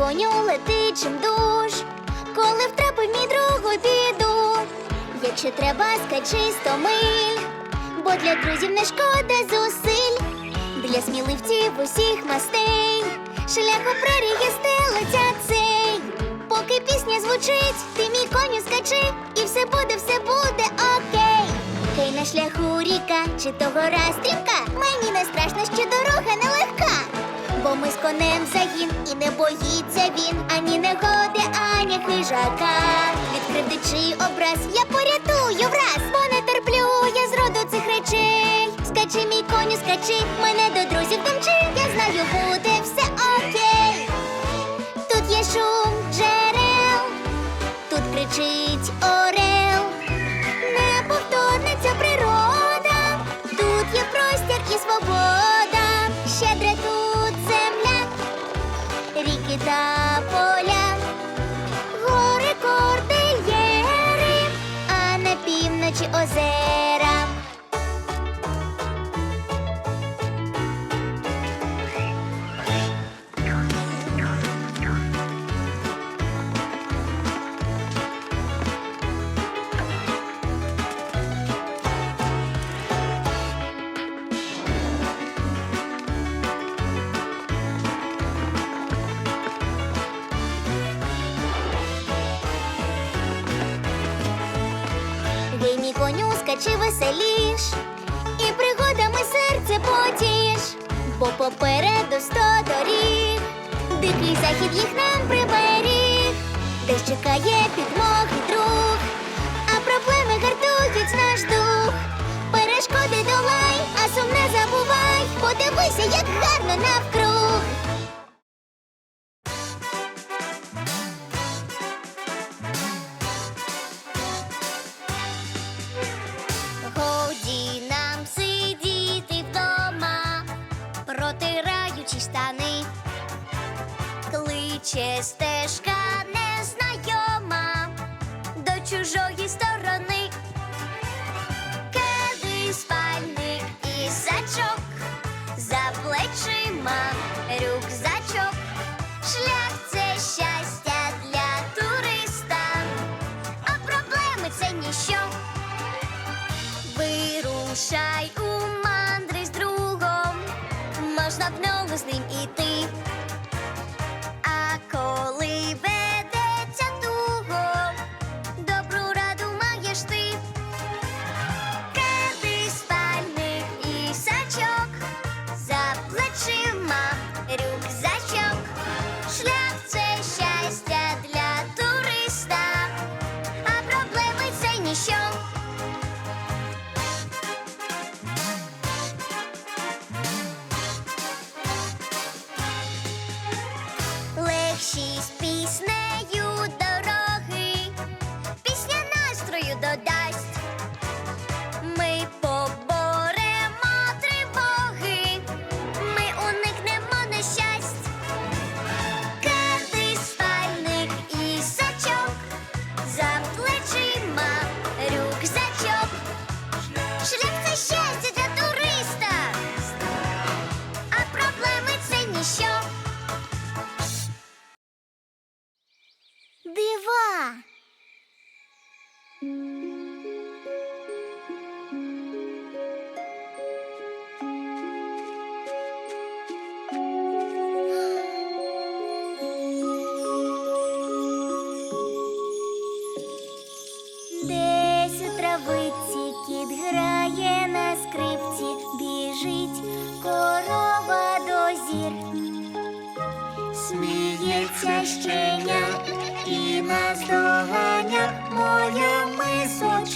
коню лети чим душ, коли втрапив мій друг у біду. Якщо треба, скачи сто миль, бо для друзів не шкода зусиль, для сміливців усіх мастей, шлях у прерії стелиться цей. Поки пісня звучить, ти мій коню скачи, і все буде, все буде окей. Хей на шляху ріка, чи то гора стрімка, мені не страшно, що дорога нелегка. Бо ми з конем загін, і не боїться він ані негоди, ані хижака. Відкрив дичий образ, я порятую враз, бо не терплю я зроду цих речей. Скачи, мій коню, скачи, мене до друзів домчи. Я знаю, буде все окей. Тут є шум джерел, тут кричить ぜ скачи веселіш, і пригодами серце потіш, бо попереду сто доріг, дикий захід їх нам приберіг, де чекає підмоги друг, а проблеми гартують наш дух. Перешкоди долай, а сум не забувай, подивися, як гарно навкруг. Znajdźcie ścieżkę. Щеня і наздоганя моя мисочка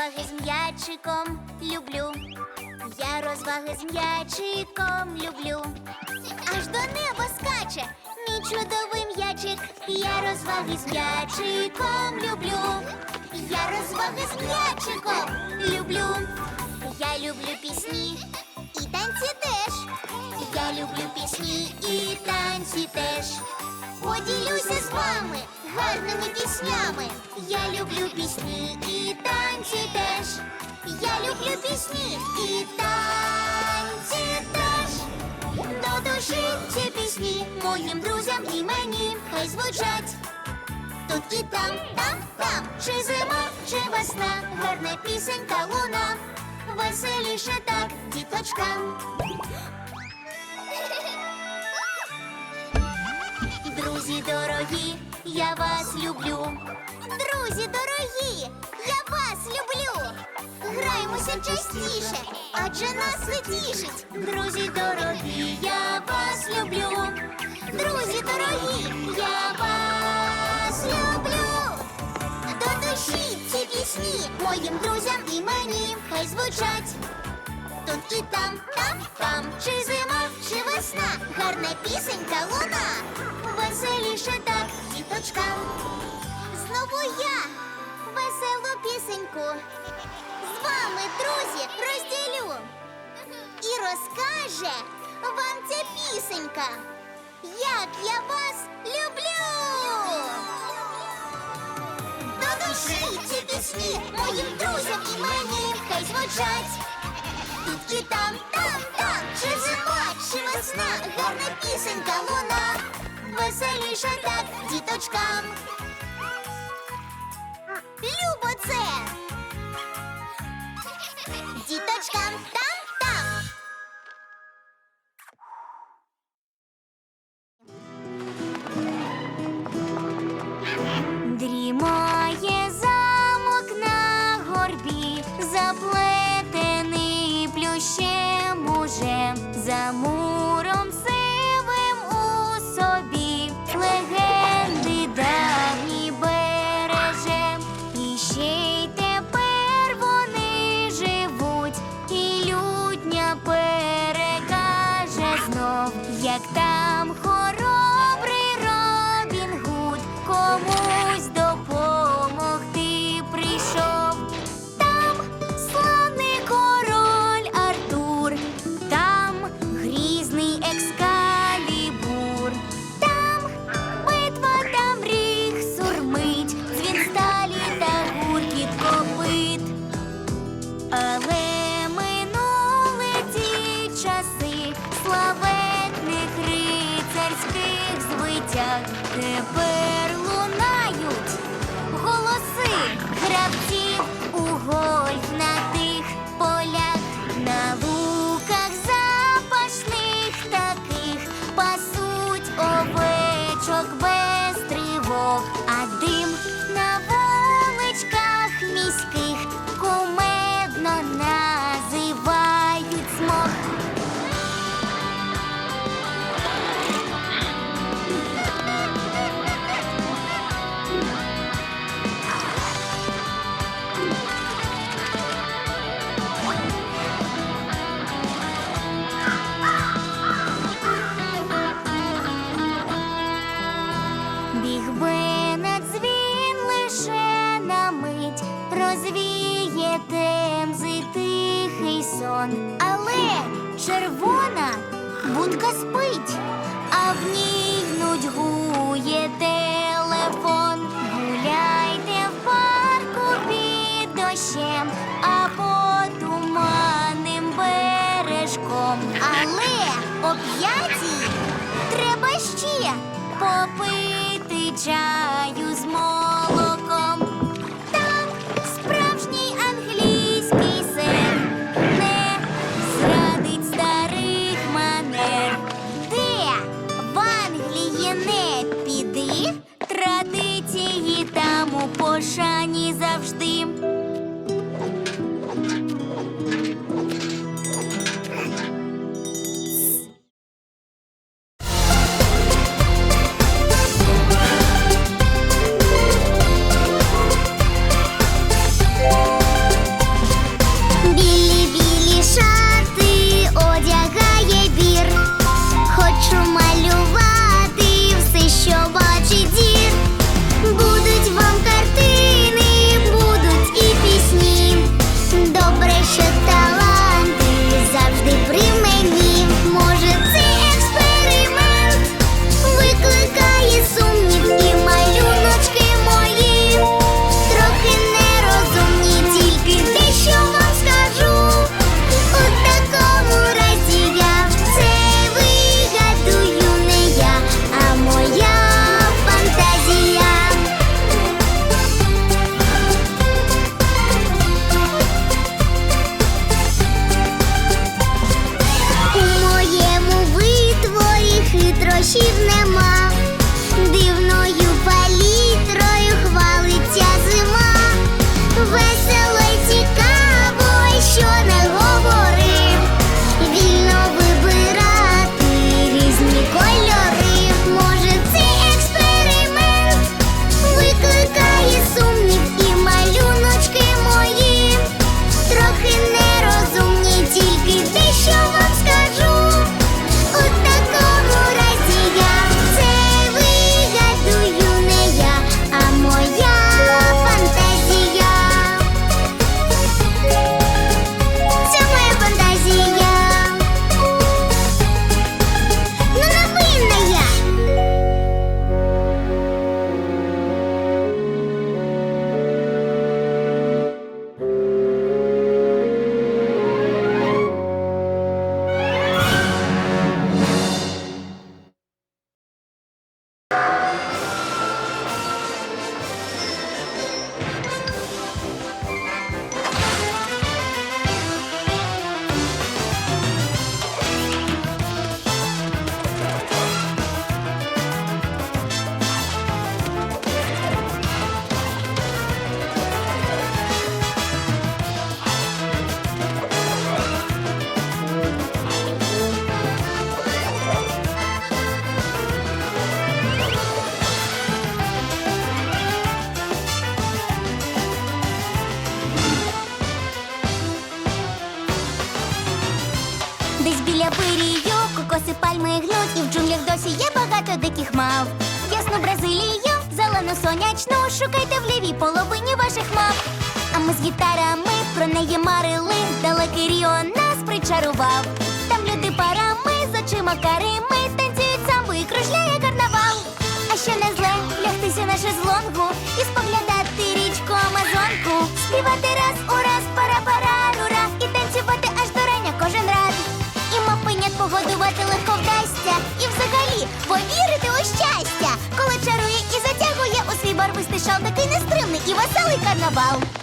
розваги з м'ячиком люблю. Я розваги з м'ячиком люблю. Аж до неба скаче мій чудовий м'ячик. Я розваги з м'ячиком люблю. Я розваги з м'ячиком люблю. Я люблю пісні і танці теж. Я люблю пісні і танці теж. Поділюся з вами гарними піснями. Я люблю пісні і танці теж. Я люблю пісні і танці теж. До душі ці пісні моїм друзям і мені хай звучать. Тут і там, там, там, чи зима, чи весна, гарна пісенька луна, веселіше так, діточкам. Друзі дорогі, я вас люблю. Друзі дорогі, я вас люблю. Граємося частіше, адже нас це тішить. Друзі дорогі, я вас люблю. Друзі дорогі, я вас люблю. До душі ці пісні моїм друзям і мені хай звучать. Тут і там, там, там, чи чи весна, гарна пісенька луна, веселіше так, діточкам. Знову я веселу пісеньку. З вами, друзі, розділю. І розкаже вам ця пісенька, як я вас люблю. До душі ці пісні моїм друзям і мені хай звучать. Тут і там, там, там, чи весна, гарна пісенька луна, веселіше так, діточкам. Любо це! Діточкам there. Попити чаю сонячну, шукайте в лівій половині ваших мав. А ми з гітарами про неї марили, далекий Ріо нас причарував. Там люди парами з очима карими танцюють самбу і кружляє карнавал. А що не зле лягтися на шезлонгу веселий карнавал.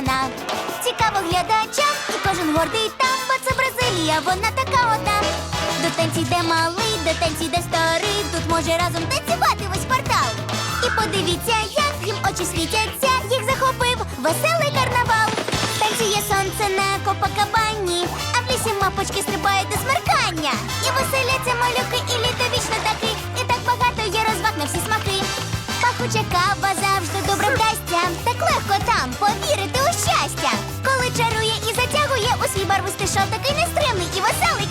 Свистить. Цікаво глядачам, і кожен гордий там, бо це Бразилія, вона така одна. До танці йде малий, до танці йде старий, тут може разом танцювати весь квартал. І подивіться, як їм очі світяться, їх захопив веселий карнавал. Танцює сонце на Копакабані, а в лісі мапочки стрибають до смеркання. І веселяться малюки, і літо вічно таки, і так багато є розваг на всі смаки. Пахуча кава завжди добре вдасться. Так легко там повірити барвистий шов такий нестримний і веселий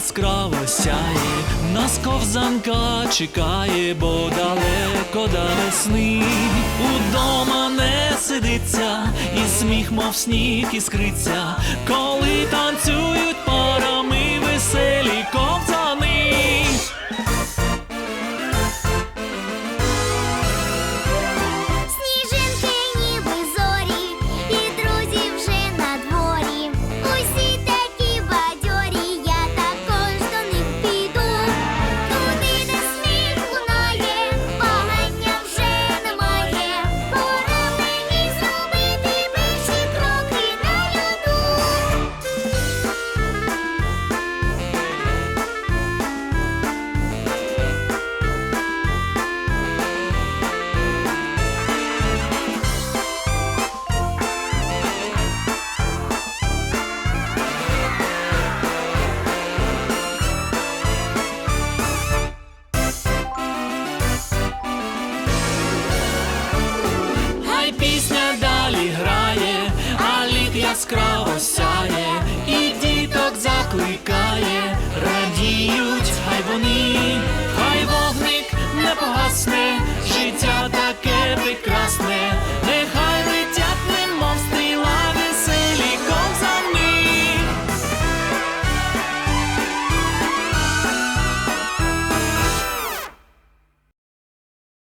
яскраво сяє, нас ковзанка чекає, бо далеко до весни. Удома не сидиться, і сміх, мов сніг іскриться, коли танцюють